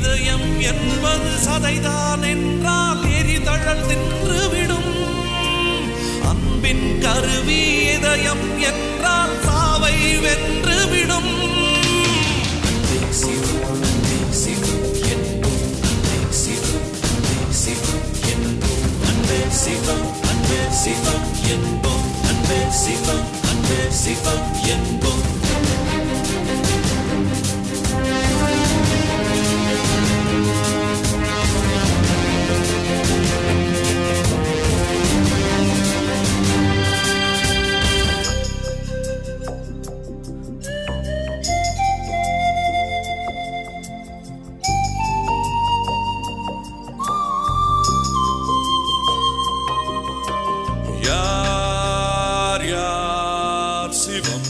இதயம் என்பது சதைதான் என்றால் எரிதழல் தின்றுவிடும் அன்பின் கருவி இதயம் என்றால் சாவை வென்றுவிடும் என்போம் அன்பே சிவம் அன்பே சிவம் என்போம் Shivam